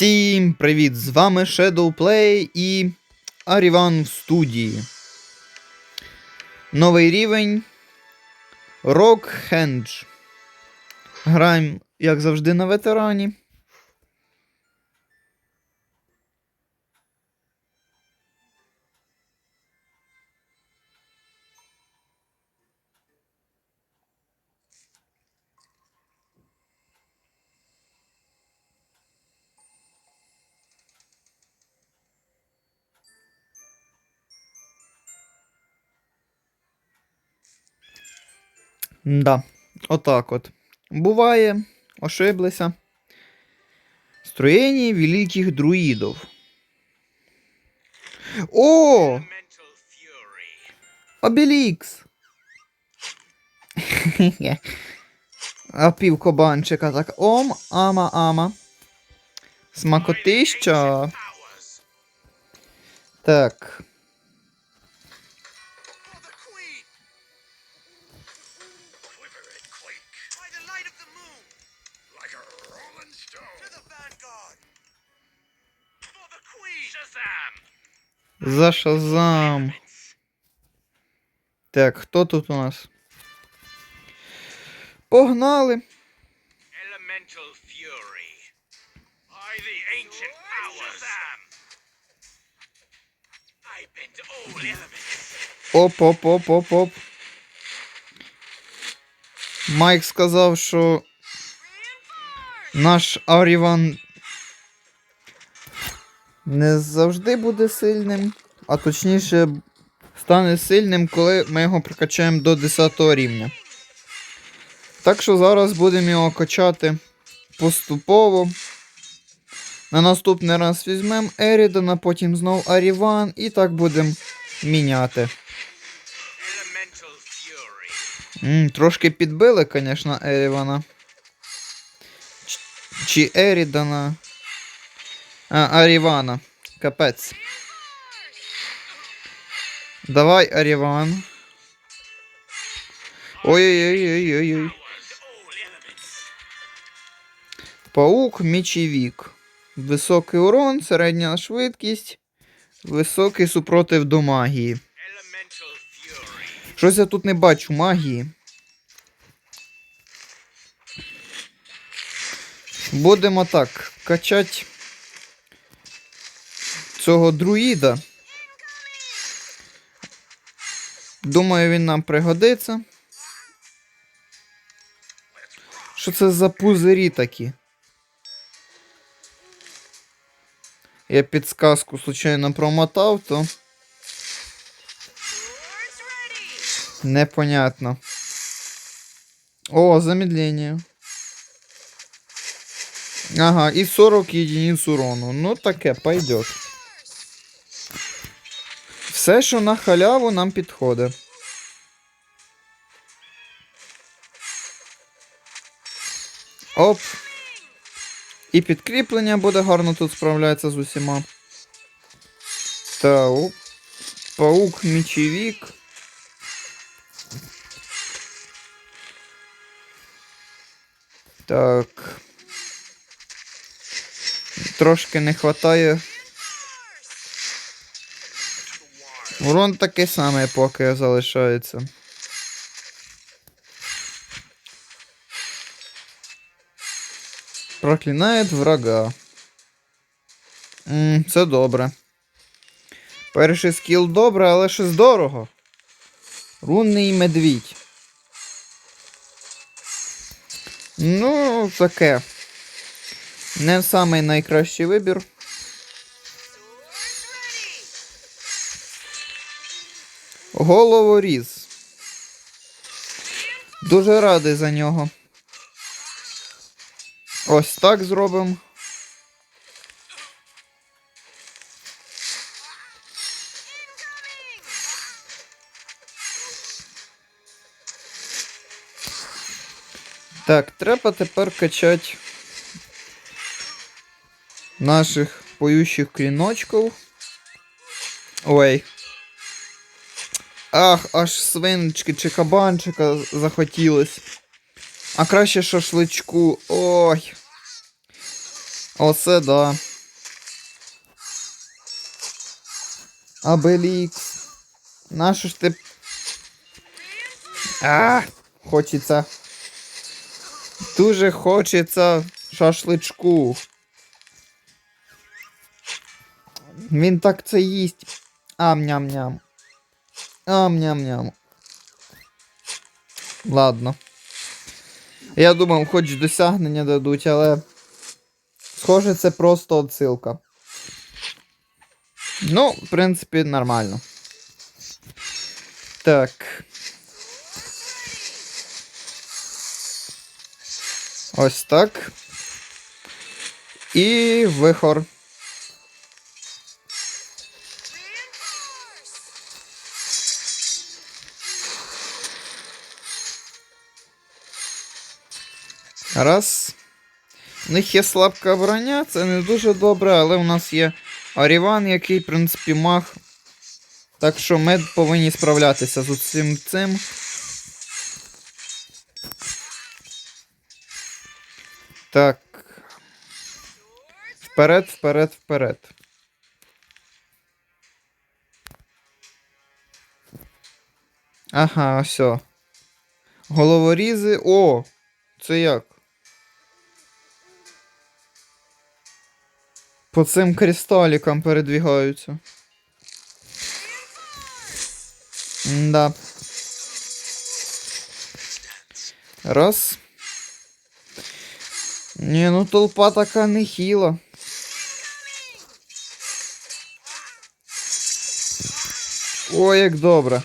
Всім привіт! З вами Shadowplay і Аріван в студії. Новий рівень Rock Henge. Граємо, як завжди, на ветерані. Да, отак от. Буває, ошиблися. Строєння великих друїдів. О! Обелікс! А пів кабанчика так. Ом, ама, ама. Смакотища. Так. За шазам. Так, хто тут у нас? Погнали. Elemental fury. By the ancient powers. I bend all elements. Оп, оп, оп, оп, оп. Майк сказав, що наш Аріван не завжди буде сильним, а точніше стане сильним, коли ми його прокачаємо до 10 рівня. Так що зараз будемо його качати поступово. На наступний раз візьмемо Ерідана, потім знов Аріван, і так будемо міняти. М, трошки підбили, звісно, Ерівана. Чи Ерідана. А, Арівана. Капець. Давай, Аріван. Ой-ой-ой-ой-ой. Powers. All elements. Паук мічівік. Високий урон, середня швидкість, високий супротив до магії. Щось я тут не бачу магії. Будемо так качати цього друїда. Думаю, він нам пригодиться. Що це за пузирі такі? Я підсказку случайно промотав, то. Непонятно. О, замедление. Ага, и 40 единиц урону. Ну, таке, пойдет. Все, що на халяву, нам підходить. Оп. І підкріплення буде гарно тут справляється з усіма. Та, паук мічевік. Так. Трошки не хватає. Урон такий самий поки залишається. Проклинає врага. М, це добре. Перший скіл добре, але щось дорого. Рунний медвідь. Ну, таке. Не самий найкращий вибір. Головоріз. Дуже радий за нього. Ось так зробимо. Так, треба тепер качати наших поющих кліночків. Ой. Ах, аж свиночки чи кабанчика захотілось. А краще шашличку. Ой. Оце да. Абелікс. Нащо ж ти. А, хочеться. Дуже хочеться шашличку. Він так це їсть. Ам-ням-ням. Ам-ням-ням. Ладно. Я думав, хоч досягнення дадуть, але. Схоже, це просто отсилка. Ну, в принципі, нормально. Так. Ось так. І вихор. Раз. У них є слабка броня, це не дуже добре, але у нас є Аріван, який, в принципі, маг. Так що ми повинні справлятися з усім цим. Так. Вперед, вперед, вперед. Ага, все. Головорізи. О! Це як? По цим кристалікам передвігаються. Да. Раз. Ні, ну толпа така нехіла. О, як добре.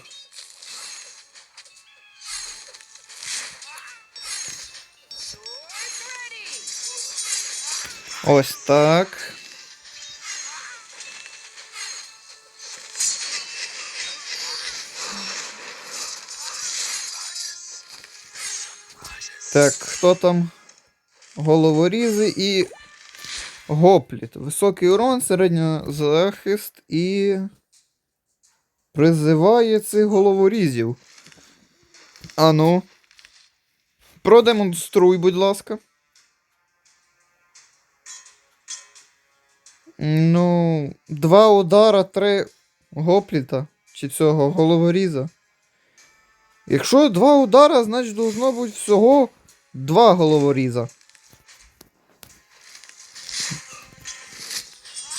Ось так. Так, хто там? Головорізи і. Гопліт. Високий урон, середній захист і. Призиває цих головорізів. Ану. Продемонструй, будь ласка. Ну, два удара, три гопліта. Чи цього головоріза. Якщо два удара, значить должно бути всього два головоріза.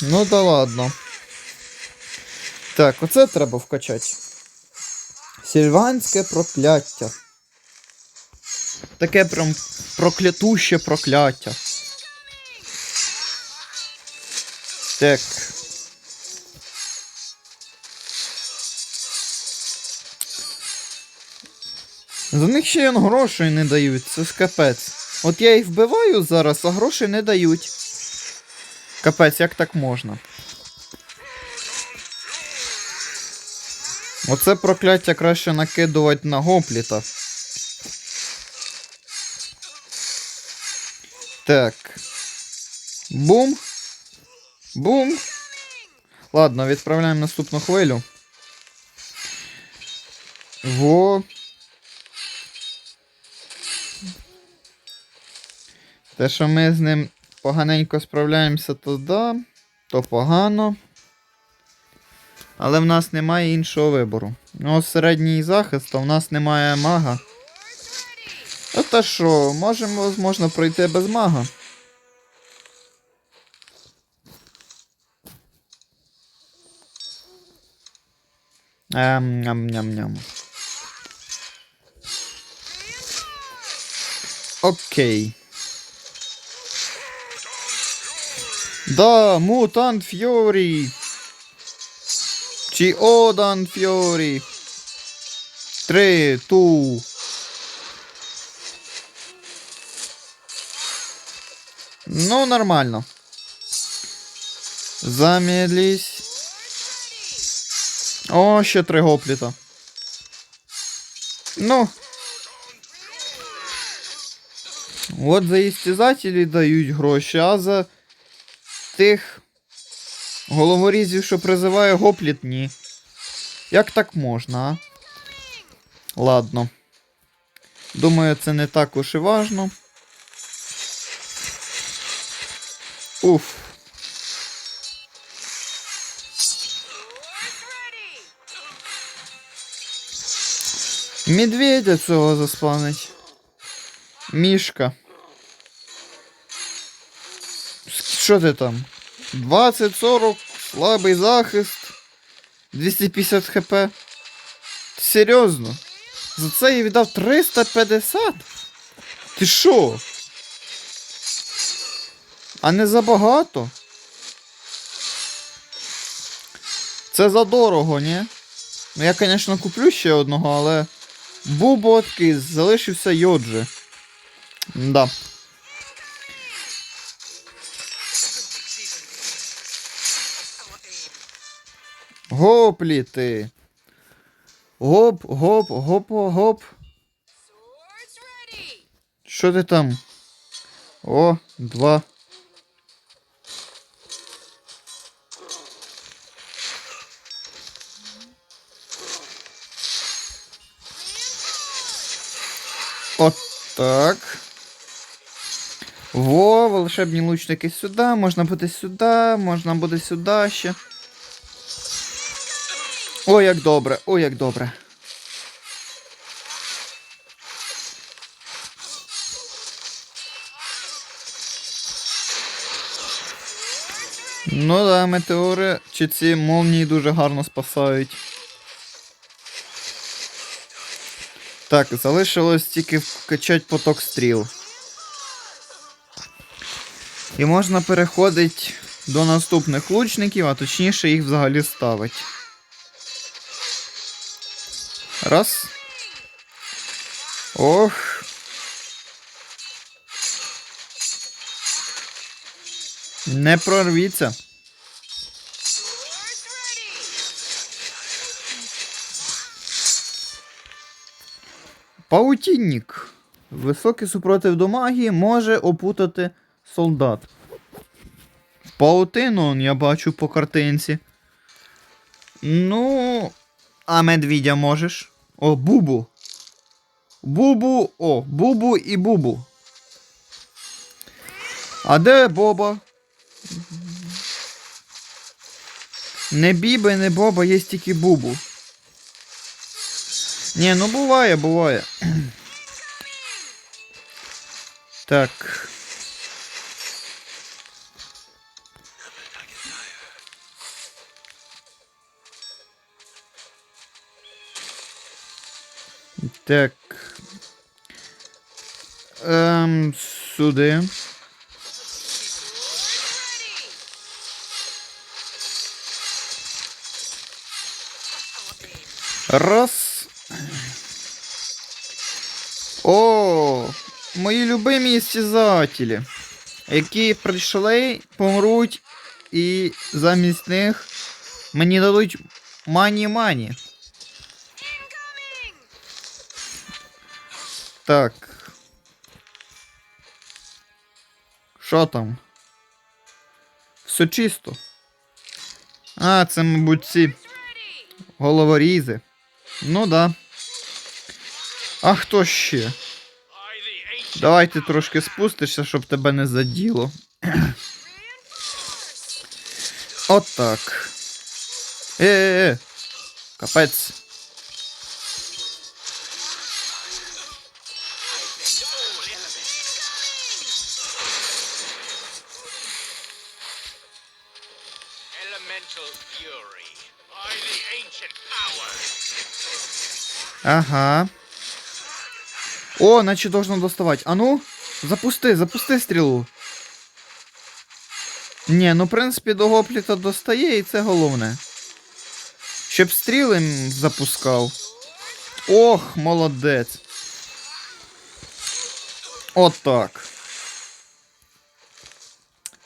Ну да ладно. Так, оце треба вкачати. Сільванське прокляття. Таке прям проклятуще прокляття. Так. За них ще й грошей не дають, це ж капець. От я їх вбиваю зараз, а грошей не дають. Капець, як так можна? Оце прокляття краще накидувати на гопліта. Так. Бум. Бум. Ладно, відправляємо наступну хвилю. Во. Те, що ми з ним поганенько справляємося, то да, то погано. Але в нас немає іншого вибору. Ну, середній захист, а в нас немає мага. А та що, можемо, можна пройти без мага. Ем, ням-ням-ням. Окей. Да, Мутант Фьорі. Чи Одан Фьорі. Три, ту. Ну, нормально. Замедлись. О, ще три гопліта. Ну. От за істязателі дають гроші, а за тих головорізів, що призиває гопліт, ні. Як так можна, а? Ладно. Думаю, це не так уж і важно. Уф. Медведя цього заспавнить. Мішка. Що ти там? 20-40, слабий захист, 250 хп. Серйозно? За це я віддав 350? Ти що? А не забагато? Це задорого, ні? Ну я, звісно, куплю ще одного, але. Такий, залишився Йоджи. Да. Гоплі ти. Гоп, гоп, гоп, гоп. Що ти там? О, два. От так. Во, волшебні лучники сюди, можна буде сюди, можна буде сюди ще. О, як добре, о, як добре. Ну да, метеори чи ці молнії дуже гарно спасають. Так, залишилось тільки вкачати поток стріл. І можна переходити до наступних лучників, а точніше їх взагалі ставить. Раз. Ох. Не прорвіться. Паутінник. Високий супротив до магії може опутати солдат. Паутину я бачу по картинці. Ну. А медвідя можеш. О, бубу. Бубу. О, бубу і бубу. А де Боба? Не біби, не Боба, є тільки бубу. Ні, ну буває, буває. Так. Так. Ем, сюди. Раз. О, мої любимі істязателі, які прийшли, помруть, і замість них мені дадуть мані-мані. Так. Що там? Все чисто. А, це, мабуть, ці головорізи. Ну да. А хто ще? I, the ancient Давай ти трошки спустишся, щоб тебе не заділо. От так. Е-е-е. Капець. Ага. О, наче должно доставати. А ну, запусти, запусти стрілу. Ні, ну в принципі до гопліта достає і це головне. Щоб стріли запускав. Ох, молодець. От так.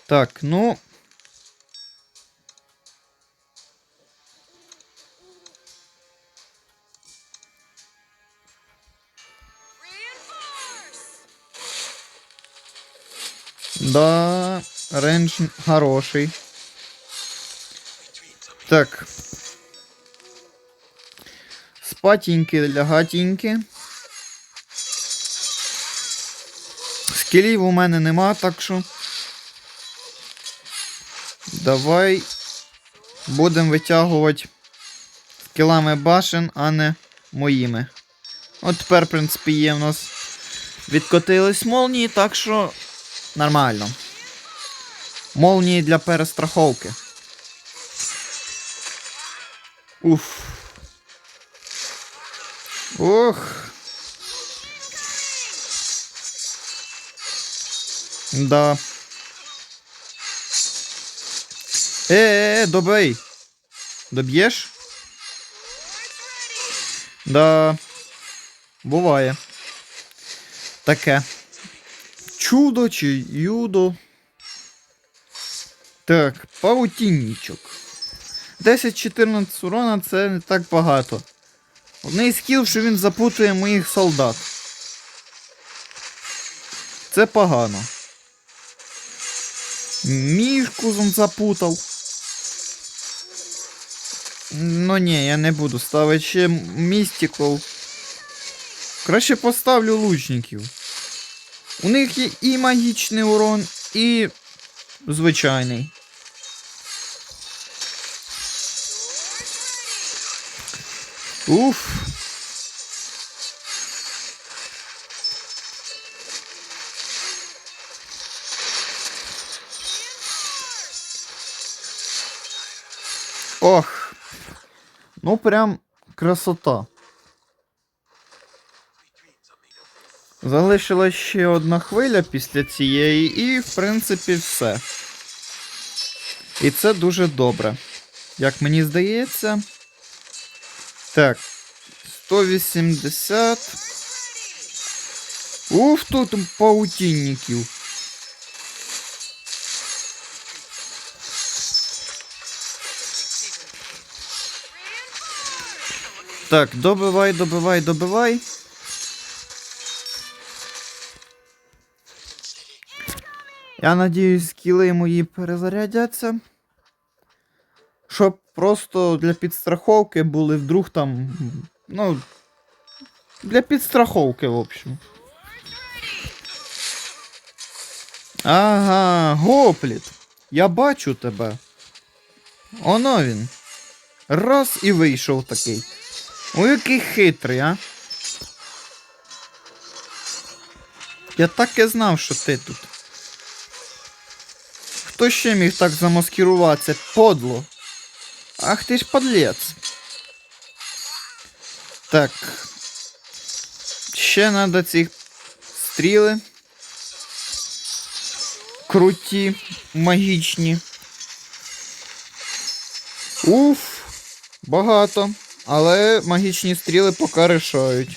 Так, ну. Да, рейндж хороший. Так. Спатіньки, лягатіньки. Скілів у мене нема, так що. Давай будемо витягувати скілами башен, а не моїми. От тепер, в принципі, є в нас відкотились молнії, так що нормально. Молнії для перестраховки. Уф. Ох. Да. Е, е, е, добий. Доб'єш? Да. Буває. Таке. Чудо чи юдо. Так, паутінничок. 10-14 урона це не так багато. Одний скіл, що він запутує моїх солдат. Це погано. Мішку запутав. Ну ні, я не буду ставити ще містиков. Краще поставлю лучників. У них є і магічний урон, і звичайний. Уф. Ох. Ну прям красота. Залишилась ще одна хвиля після цієї, і, в принципі, все. І це дуже добре. Як мені здається. Так. 180. Уф, тут паутинників. Так, добивай, добивай, добивай. Я надіюсь, скіли мої перезарядяться. Щоб просто для підстраховки були вдруг там. Ну. Для підстраховки, в общем. Ага, гопліт. Я бачу тебе. Оно він. Раз і вийшов такий. Ой, який хитрий, а. Я так і знав, що ти тут. Хто ще міг так замаскируватися? Подло. Ах ти ж подлець. Так. Ще треба ці стріли. Круті, магічні. Уф, багато. Але магічні стріли поки рішають.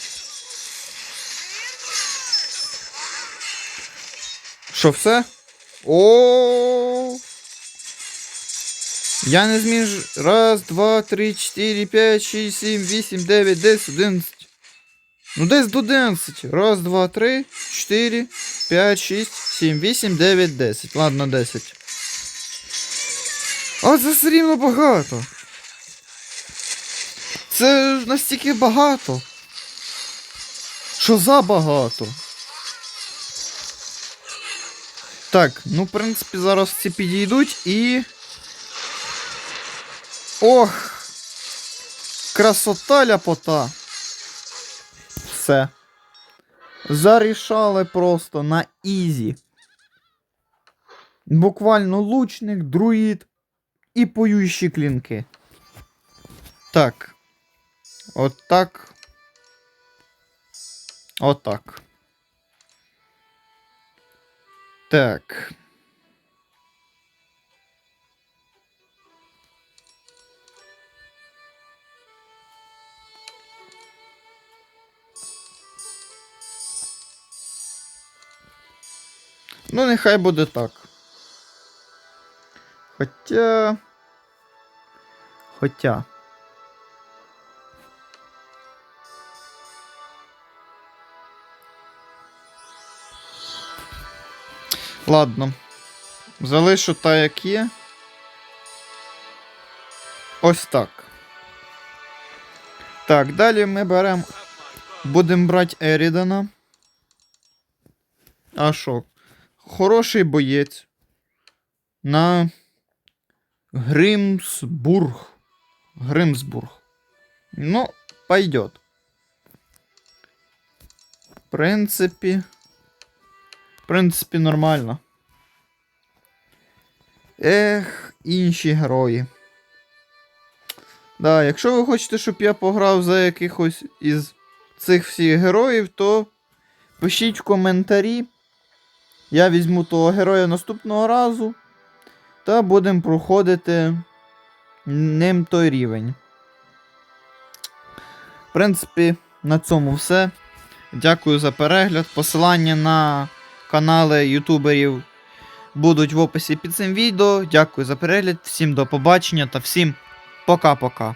Що все? О. Я не зміж. Раз, два, три, чотири, п'ять, шість, сім, вісім, дев'ять, десять, одинадцять. Ну десь до 11. Раз, два, три, чотири, п'ять, шість, сім, вісім, дев'ять, десять. Ладно, 10. А це все рівно багато. Це настільки багато. Що забагато. Так, ну, в принципі, зараз ці підійдуть і. Ох! Красота ляпота. Все. Зарішали просто на ізі. Буквально лучник, друїд і поющі клінки. Так. От так. Отак. Так. Ну, нехай буде так. Хоча. Хоча. Ладно. Залишу та, як є. Ось так. Так, далі ми беремо. Будемо брати Ерідана. А що? Хороший боєць. На Гримсбург. Гримсбург. Ну, пойдет. В принципі. В принципі, нормально. Ех, інші герої. Да, якщо ви хочете, щоб я пограв за якихось із цих всіх героїв, то пишіть в коментарі. Я візьму того героя наступного разу. Та будемо проходити ним той рівень. В принципі, на цьому все. Дякую за перегляд. Посилання на канали ютуберів будуть в описі під цим відео. Дякую за перегляд, всім до побачення та всім пока-пока.